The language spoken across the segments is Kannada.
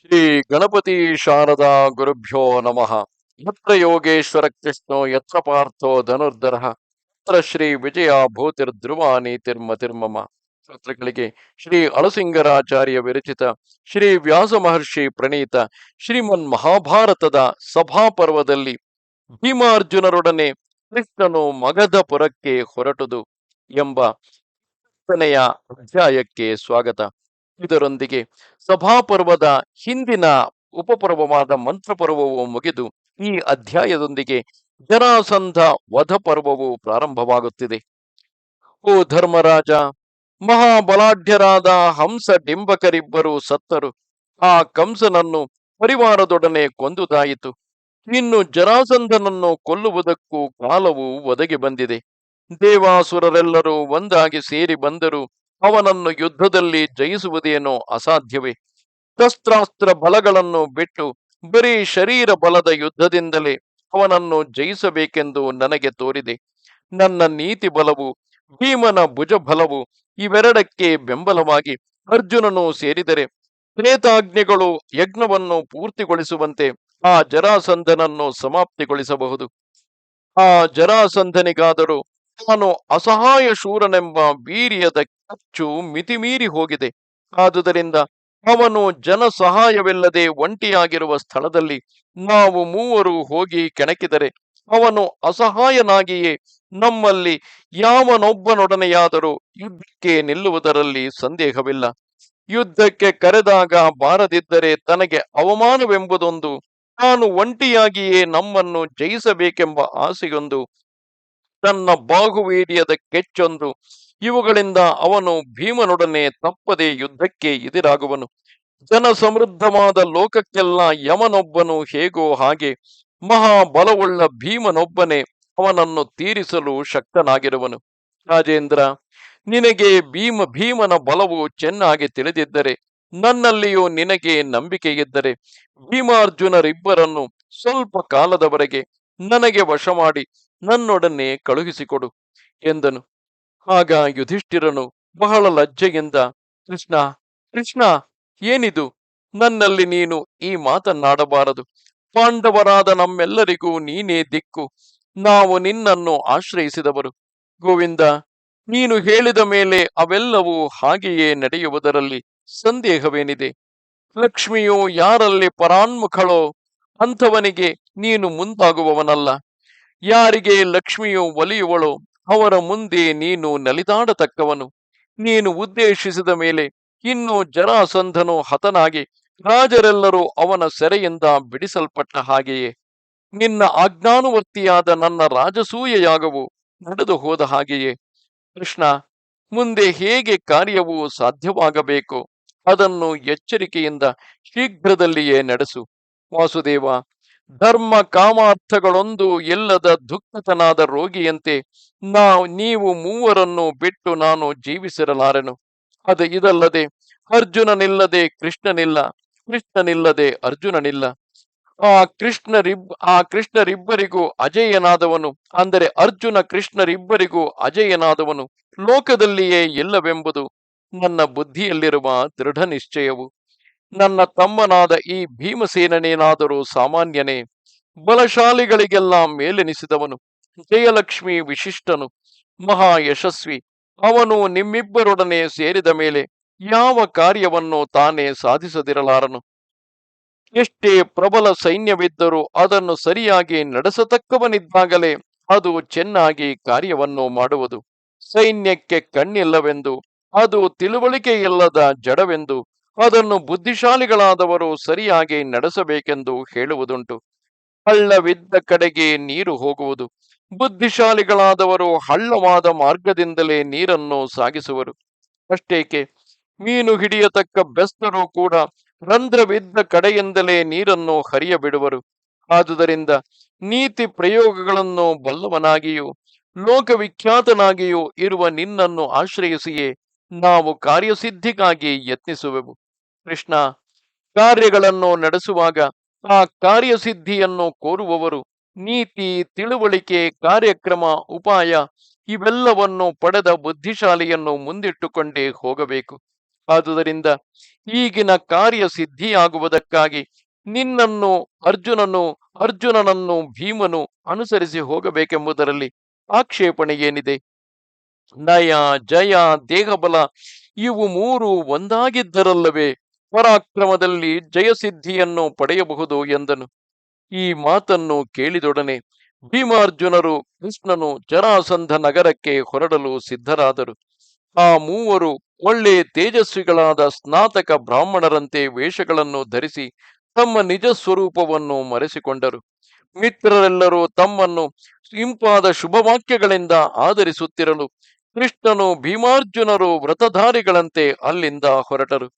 ಶ್ರೀ ಗಣಪತಿ ಶಾರದಾ ಗುರುಭ್ಯೋ ನಮಃ. ಯತ್ರ ಯೋಗೇಶ್ವರ ಕೃಷ್ಣೋ, ಯತ್ರ ಪಾರ್ಥೋ ಧನುರ್ಧರ ಯತ್ರ ಶ್ರೀ ವಿಜಯ ಭೂತಿರ್ಧ್ರುವ ನೀತಿರ್ಮತಿರ್ಮಮ ಶ್ರೋತೃಗಳಿಗೆ ಶ್ರೀ ಅಳಸಿಂಗರಾಚಾರ್ಯ ವಿರಚಿತ ಶ್ರೀ ವ್ಯಾಸ ಮಹರ್ಷಿ ಪ್ರಣೀತ ಶ್ರೀಮನ್ ಮಹಾಭಾರತದ ಸಭಾಪರ್ವದಲ್ಲಿ ಭೀಮಾರ್ಜುನರೊಡನೆ ಕೃಷ್ಣನು ಮಗಧಪುರಕ್ಕೆ ಹೊರಟುದು ಎಂಬ ಅಧ್ಯಾಯಕ್ಕೆ ಸ್ವಾಗತ. ಇದರೊಂದಿಗೆ ಸಭಾಪರ್ವದ ಹಿಂದಿನ ಉಪಪರ್ವವಾದ ಮಂತ್ರಪರ್ವವು ಮುಗಿದು ಈ ಅಧ್ಯಾಯದೊಂದಿಗೆ ಜರಾಸಂಧ ವಧ ಪರ್ವವು ಪ್ರಾರಂಭವಾಗುತ್ತಿದೆ. ಓ ಧರ್ಮರಾಜ, ಮಹಾಬಲಾಢ್ಯರಾದ ಹಂಸ ಡಿಂಬಕರಿಬ್ಬರು ಸತ್ತರು. ಆ ಕಂಸನನ್ನು ಪರಿವಾರದೊಡನೆ ಕೊಂದುದಾಯಿತು. ಇನ್ನು ಜರಾಸಂಧನನ್ನು ಕೊಲ್ಲುವುದಕ್ಕೂ ಕಾಲವು ಒದಗಿ ಬಂದಿದೆ. ದೇವಾಸುರರೆಲ್ಲರೂ ಒಂದಾಗಿ ಸೇರಿ ಬಂದರು ಅವನನ್ನು ಯುದ್ಧದಲ್ಲಿ ಜಯಿಸುವುದೇನೋ ಅಸಾಧ್ಯವೇ? ಶಸ್ತ್ರಾಸ್ತ್ರ ಬಲಗಳನ್ನು ಬಿಟ್ಟು ಬರೀ ಶರೀರ ಬಲದ ಯುದ್ಧದಿಂದಲೇ ಅವನನ್ನು ಜಯಿಸಬೇಕೆಂದು ನನಗೆ ತೋರಿದೆ. ನನ್ನ ನೀತಿ ಬಲವು, ಭೀಮನ ಭುಜ ಬಲವು ಇವೆರಡಕ್ಕೆ ಬೆಂಬಲವಾಗಿ ಅರ್ಜುನನು ಸೇರಿದರೆ ತ್ರೇತಾಜ್ಞೆಗಳು ಯಜ್ಞವನ್ನು ಪೂರ್ತಿಗೊಳಿಸುವಂತೆ ಆ ಜರಾಸಂಧನನ್ನು ಸಮಾಪ್ತಿಗೊಳಿಸಬಹುದು. ಆ ಜರಾಸಂಧನಿಗಾದರೂ ತಾನು ಅಸಹಾಯ ಶೂರನೆಂಬ ವೀರ್ಯದ ಖರ್ಚು ಮಿತಿಮೀರಿ ಹೋಗಿದೆ. ಆದುದರಿಂದ ಅವನು ಜನ ಸಹಾಯವಿಲ್ಲದೆ ಒಂಟಿಯಾಗಿರುವ ಸ್ಥಳದಲ್ಲಿ ನಾವು ಮೂವರು ಹೋಗಿ ಕೆಣಕಿದರೆ ಅವನು ಅಸಹಾಯನಾಗಿಯೇ ನಮ್ಮಲ್ಲಿ ಯಾವನೊಬ್ಬನೊಡನೆಯಾದರೂ ಯುದ್ಧಕ್ಕೆ ನಿಲ್ಲುವುದರಲ್ಲಿ ಸಂದೇಹವಿಲ್ಲ. ಯುದ್ಧಕ್ಕೆ ಕರೆದಾಗ ಬಾರದಿದ್ದರೆ ತನಗೆ ಅವಮಾನವೆಂಬುದೊಂದು, ತಾನು ಒಂಟಿಯಾಗಿಯೇ ನಮ್ಮನ್ನು ಜಯಿಸಬೇಕೆಂಬ ಆಸೆಯೊಂದು ತನ್ನ ಬಾಹುವೀರ್ಯದ ಕೆಚ್ಚೊಂದು, ಇವುಗಳಿಂದ ಅವನು ಭೀಮನೊಡನೆ ತಪ್ಪದೆ ಯುದ್ಧಕ್ಕೆ ಎದುರಾಗುವನು. ಜನ ಸಮೃದ್ಧವಾದ ಲೋಕಕ್ಕೆಲ್ಲ ಯಮನೊಬ್ಬನು ಹೇಗೋ ಹಾಗೆ ಮಹಾಬಲವುಳ್ಳ ಭೀಮನೊಬ್ಬನೇ ಅವನನ್ನು ತೀರಿಸಲು ಶಕ್ತನಾಗಿರುವನು. ರಾಜೇಂದ್ರ, ನಿನಗೆ ಭೀಮ, ಭೀಮನ ಬಲವು ಚೆನ್ನಾಗಿ ತಿಳಿದಿದ್ದರೆ, ನನ್ನಲ್ಲಿಯೂ ನಿನಗೆ ನಂಬಿಕೆ ಇದ್ದರೆ ಭೀಮಾರ್ಜುನರಿಬ್ಬರನ್ನು ಸ್ವಲ್ಪ ಕಾಲದವರೆಗೆ ನನಗೆ ವಶ ಮಾಡಿ ನನ್ನೊಡನೆ ಕಳುಹಿಸಿಕೊಡು ಎಂದನು. ಆಗ ಯುಧಿಷ್ಠಿರನು ಬಹಳ ಲಜ್ಜೆಯಿಂದ, ಕೃಷ್ಣ ಕೃಷ್ಣ, ಏನಿದು? ನನ್ನಲ್ಲಿ ನೀನು ಈ ಮಾತನ್ನಾಡಬಾರದು. ಪಾಂಡವರಾದ ನಮ್ಮೆಲ್ಲರಿಗೂ ನೀನೇ ದಿಕ್ಕು. ನಾವು ನಿನ್ನನ್ನು ಆಶ್ರಯಿಸಿದವರು. ಗೋವಿಂದ, ನೀನು ಹೇಳಿದ ಮೇಲೆ ಅವೆಲ್ಲವೂ ಹಾಗೆಯೇ ನಡೆಯುವುದರಲ್ಲಿ ಸಂದೇಹವೇನಿದೆ? ಲಕ್ಷ್ಮಿಯು ಯಾರಲ್ಲಿ ಪರಾನ್ಮುಖಳೋ, ಅಂಥವನಿಗೆ ನೀನು ಮುಂದಾಗುವವನಲ್ಲ. ಯಾರಿಗೆ ಲಕ್ಷ್ಮಿಯು ಒಲಿಯುವಳೋ, ಅವರ ಮುಂದೆ ನೀನು ನಲಿದಾಡತಕ್ಕವನು. ನೀನು ಉದ್ದೇಶಿಸಿದ ಮೇಲೆ ಇನ್ನು ಜರಾಸಂಧನು ಹತನಾಗಿ ರಾಜರೆಲ್ಲರೂ ಅವನ ಸೆರೆಯಿಂದ ಬಿಡಿಸಲ್ಪಟ್ಟ ಹಾಗೆಯೇ. ನಿನ್ನ ಆಜ್ಞಾನುವರ್ತಿಯಾದ ನನ್ನ ರಾಜಸೂಯ ಯಾಗವು ನಡೆದು ಹೋದ ಹಾಗೆಯೇ. ಕೃಷ್ಣ, ಮುಂದೆ ಹೇಗೆ ಕಾರ್ಯವು ಸಾಧ್ಯವಾಗಬೇಕು, ಅದನ್ನು ಎಚ್ಚರಿಕೆಯಿಂದ ಶೀಘ್ರದಲ್ಲಿಯೇ ನಡೆಸು. ವಾಸುದೇವ ಧರ್ಮ ಕಾಮಾರ್ಥಗಳೊಂದು ಎಲ್ಲದ ದುಃಖತನಾದ ರೋಗಿಯಂತೆ ನಾವು, ನೀವು ಮೂವರನ್ನು ಬಿಟ್ಟು ನಾನು ಜೀವಿಸಿರಲಾರೆನು? ಅದು ಇದಲ್ಲದೆ ಅರ್ಜುನನಿಲ್ಲದೆ ಕೃಷ್ಣನಿಲ್ಲ, ಕೃಷ್ಣನಿಲ್ಲದೆ ಅರ್ಜುನನಿಲ್ಲ. ಆ ಕೃಷ್ಣರಿಬ್, ಆ ಕೃಷ್ಣರಿಬ್ಬರಿಗೂ ಅಜೇಯನಾದವನು, ಅಂದರೆ ಅರ್ಜುನ ಕೃಷ್ಣರಿಬ್ಬರಿಗೂ ಅಜೇಯನಾದವನು, ಲೋಕದಲ್ಲಿಯೇ ಇಲ್ಲವೆಂಬುದು ನನ್ನ ಬುದ್ಧಿಯಲ್ಲಿರುವ ದೃಢ ನಿಶ್ಚಯವು ನನ್ನ ತಮ್ಮನಾದ ಈ ಭೀಮಸೇನನೇನಾದರೂ ಸಾಮಾನ್ಯನೇ, ಬಲಶಾಲಿಗಳಿಗೆಲ್ಲ ಮೇಲೆನಿಸಿದವನು, ಜಯಲಕ್ಷ್ಮಿ ವಿಶಿಷ್ಟನು, ಮಹಾ ಯಶಸ್ವಿ, ಅವನು ನಿಮ್ಮಿಬ್ಬರೊಡನೆ ಸೇರಿದ ಮೇಲೆ ಯಾವ ಕಾರ್ಯವನ್ನು ತಾನೇ ಸಾಧಿಸದಿರಲಾರನು. ಎಷ್ಟೇ ಪ್ರಬಲ ಸೈನ್ಯವಿದ್ದರೂ ಅದನ್ನು ಸರಿಯಾಗಿ ನಡೆಸತಕ್ಕವನಿದ್ದಾಗಲೇ ಅದು ಚೆನ್ನಾಗಿ ಕಾರ್ಯವನ್ನು ಮಾಡುವುದು. ಸೈನ್ಯಕ್ಕೆ ಕಣ್ಣಿಲ್ಲವೆಂದು, ಅದು ತಿಳುವಳಿಕೆ ಇಲ್ಲದ ಜಡವೆಂದು ಅದನ್ನು ಬುದ್ಧಿಶಾಲಿಗಳಾದವರು ಸರಿಯಾಗಿ ನಡೆಸಬೇಕೆಂದು ಹೇಳುವುದುಂಟು. ಹಳ್ಳವಿದ್ದ ಕಡೆಗೆ ನೀರು ಹೋಗುವುದು. ಬುದ್ಧಿಶಾಲಿಗಳಾದವರು ಹಳ್ಳವಾದ ಮಾರ್ಗದಿಂದಲೇ ನೀರನ್ನು ಸಾಗಿಸುವರು. ಅಷ್ಟೇಕೆ, ಮೀನು ಹಿಡಿಯತಕ್ಕ ಬೆಸ್ತರು ಕೂಡ ರಂಧ್ರವಿದ್ದ ಕಡೆಯಿಂದಲೇ ನೀರನ್ನು ಹರಿಯ ಬಿಡುವರು ಆದುದರಿಂದ ನೀತಿ ಪ್ರಯೋಗಗಳನ್ನು ಬಲ್ಲವನಾಗಿಯೂ, ಲೋಕವಿಖ್ಯಾತನಾಗಿಯೂ ಇರುವ ನಿನ್ನನ್ನು ಆಶ್ರಯಿಸಿಯೇ ನಾವು ಕಾರ್ಯಸಿದ್ಧಿಗಾಗಿ ಯತ್ನಿಸುವೆವು. ಕೃಷ್ಣ ಕಾರ್ಯಗಳನ್ನು ನಡೆಸುವಾಗ ಆ ಕಾರ್ಯಸಿದ್ಧಿಯನ್ನು ಕೋರುವವರು, ನೀತಿ, ತಿಳುವಳಿಕೆ, ಕಾರ್ಯಕ್ರಮ, ಉಪಾಯ ಇವೆಲ್ಲವನ್ನು ಪಡೆದ ಬುದ್ಧಿಶಾಲಿಯನ್ನು ಮುಂದಿಟ್ಟುಕೊಂಡೇ ಹೋಗಬೇಕು. ಆದುದರಿಂದ ಈಗಿನ ಕಾರ್ಯ ಸಿದ್ಧಿಯಾಗುವುದಕ್ಕಾಗಿ ನಿನ್ನನ್ನು, ಅರ್ಜುನನು, ಅರ್ಜುನನನ್ನು ಭೀಮನು ಅನುಸರಿಸಿ ಹೋಗಬೇಕೆಂಬುದರಲ್ಲಿ ಆಕ್ಷೇಪಣೆ ಏನಿದೆ ನಯ, ಜಯ, ದೇಹಬಲ ಇವು ಮೂರು ಒಂದಾಗಿದ್ದರಲ್ಲವೇ? ಪರಾಕ್ರಮದಲ್ಲಿ ಜಯಸಿದ್ಧಿಯನ್ನು ಪಡೆಯಬಹುದು ಎಂದನು. ಈ ಮಾತನ್ನು ಕೇಳಿದೊಡನೆ ಭೀಮಾರ್ಜುನರು ಕೃಷ್ಣನು ಜರಾಸಂಧ ನಗರಕ್ಕೆ ಹೊರಡಲು ಸಿದ್ಧರಾದರು. ಆ ಮೂವರು ಒಳ್ಳೆ ತೇಜಸ್ವಿಗಳಾದ ಸ್ನಾತಕ ಬ್ರಾಹ್ಮಣರಂತೆ ವೇಷಗಳನ್ನು ಧರಿಸಿ ತಮ್ಮ ನಿಜ ಸ್ವರೂಪವನ್ನು ಮರೆಸಿಕೊಂಡರು. ಮಿತ್ರರೆಲ್ಲರೂ ತಮ್ಮನ್ನು ಇಂಪಾದ ಶುಭವಾಕ್ಯಗಳಿಂದ ಆಧರಿಸುತ್ತಿರಲು ಕೃಷ್ಣನು ಭೀಮಾರ್ಜುನರು ವ್ರತಧಾರಿಗಳಂತೆ ಅಲ್ಲಿಂದ ಹೊರಟರು.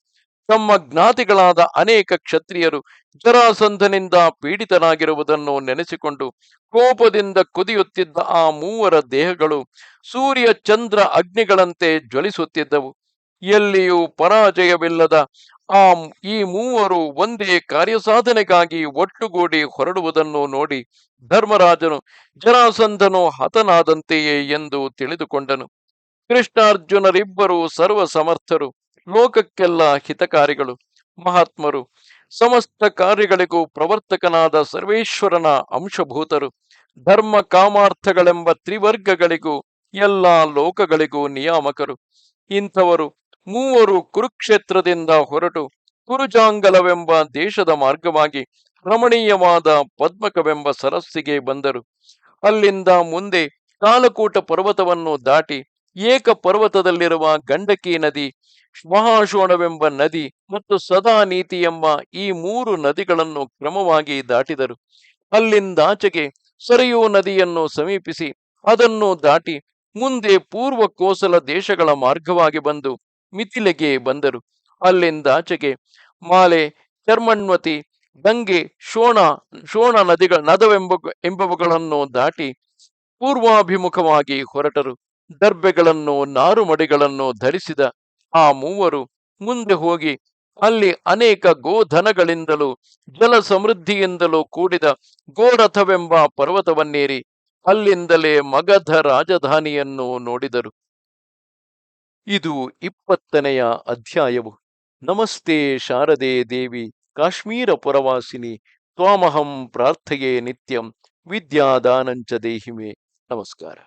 ತಮ್ಮ ಜ್ಞಾತಿಗಳಾದ ಅನೇಕ ಕ್ಷತ್ರಿಯರು ಜರಾಸಂಧನಿಂದ ಪೀಡಿತನಾಗಿರುವುದನ್ನು ನೆನೆಸಿಕೊಂಡು ಕೋಪದಿಂದ ಕುದಿಯುತ್ತಿದ್ದ ಆ ಮೂವರ ದೇಹಗಳು ಸೂರ್ಯ ಚಂದ್ರ ಅಗ್ನಿಗಳಂತೆ ಜ್ವಲಿಸುತ್ತಿದ್ದವು. ಎಲ್ಲಿಯೂ ಪರಾಜಯವಿಲ್ಲದ ಆ ಈ ಮೂವರು ಒಂದೇ ಕಾರ್ಯಸಾಧನೆಗಾಗಿ ಒಟ್ಟುಗೂಡಿ ಹೊರಡುವುದನ್ನು ನೋಡಿ ಧರ್ಮರಾಜನು ಜರಾಸಂಧನು ಹತನಾದಂತೆಯೇ ಎಂದು ತಿಳಿದುಕೊಂಡನು. ಕೃಷ್ಣಾರ್ಜುನರಿಬ್ಬರು ಸರ್ವ ಸಮರ್ಥರು ಲೋಕಕ್ಕೆಲ್ಲ ಹಿತಕಾರಿಗಳು, ಮಹಾತ್ಮರು, ಸಮಸ್ತ ಕಾರ್ಯಗಳಿಗೂ ಪ್ರವರ್ತಕನಾದ ಸರ್ವೇಶ್ವರನ ಅಂಶಭೂತರು, ಧರ್ಮ ಕಾಮಾರ್ಥಗಳೆಂಬ ತ್ರಿವರ್ಗಗಳಿಗೂ, ಎಲ್ಲ ಲೋಕಗಳಿಗೂ ನಿಯಾಮಕರು. ಇಂಥವರು ಮೂವರು ಕುರುಕ್ಷೇತ್ರದಿಂದ ಹೊರಟು ಕುರುಜಾಂಗಲವೆಂಬ ದೇಶದ ಮಾರ್ಗವಾಗಿ ರಮಣೀಯವಾದ ಪದ್ಮಕವೆಂಬ ಸರಸ್ಸಿಗೆ ಬಂದರು. ಅಲ್ಲಿಂದ ಮುಂದೆ ಕಾಲಕೂಟ ಪರ್ವತವನ್ನು ದಾಟಿ ಏಕ ಪರ್ವತದಲ್ಲಿರುವ ಗಂಡಕಿ ನದಿ ಮಹಾಶೋಣವೆಂಬ ನದಿ ಮತ್ತು ಸದಾ ನೀತಿ ಎಂಬ ಈ ಮೂರು ನದಿಗಳನ್ನು ಕ್ರಮವಾಗಿ ದಾಟಿದರು. ಅಲ್ಲಿಂದಾಚೆಗೆ ಸರಿಯೂ ನದಿಯನ್ನು ಸಮೀಪಿಸಿ ಅದನ್ನು ದಾಟಿ ಮುಂದೆ ಪೂರ್ವ ಕೋಸಲ ದೇಶಗಳ ಮಾರ್ಗವಾಗಿ ಬಂದು ಮಿಥಿಲೆಗೆ ಬಂದರು. ಅಲ್ಲಿಂದಾಚೆಗೆ ಮಾಲೆ ಚರ್ಮಣ್ವತಿ ಗಂಗೆ, ಶೋಣ ಶೋಣ ನದಿಗಳ ನದವೆಂಬ, ಎಂಬವುಗಳನ್ನು ದಾಟಿ ಪೂರ್ವಾಭಿಮುಖವಾಗಿ ಹೊರಟರು. ದರ್ಬೆಗಳನ್ನು, ನಾರುಮಡಿಗಳನ್ನು ಧರಿಸಿದ ಆ ಮೂವರು ಮುಂದೆ ಹೋಗಿ ಅಲ್ಲಿ ಅನೇಕ ಗೋಧನಗಳಿಂದಲೂ ಜಲ ಸಮೃದ್ಧಿಯಿಂದಲೂ ಕೂಡಿದ ಗೋರಥವೆಂಬ ಪರ್ವತವನ್ನೇರಿ ಅಲ್ಲಿಂದಲೇ ಮಗಧ ರಾಜಧಾನಿಯನ್ನು ನೋಡಿದರು. ಇದು ಇಪ್ಪತ್ತನೆಯ ಅಧ್ಯಾಯವು. ನಮಸ್ತೆ ಶಾರದೆ ದೇವಿ, ಕಾಶ್ಮೀರ ಪುರವಾಸಿನಿ, ತ್ವಾಮಹಂ ಪ್ರಾರ್ಥೆಯೇ ನಿತ್ಯಂ, ವಿದ್ಯಾದಾನಂಚ ದೇಹಿಮೆ. ನಮಸ್ಕಾರ.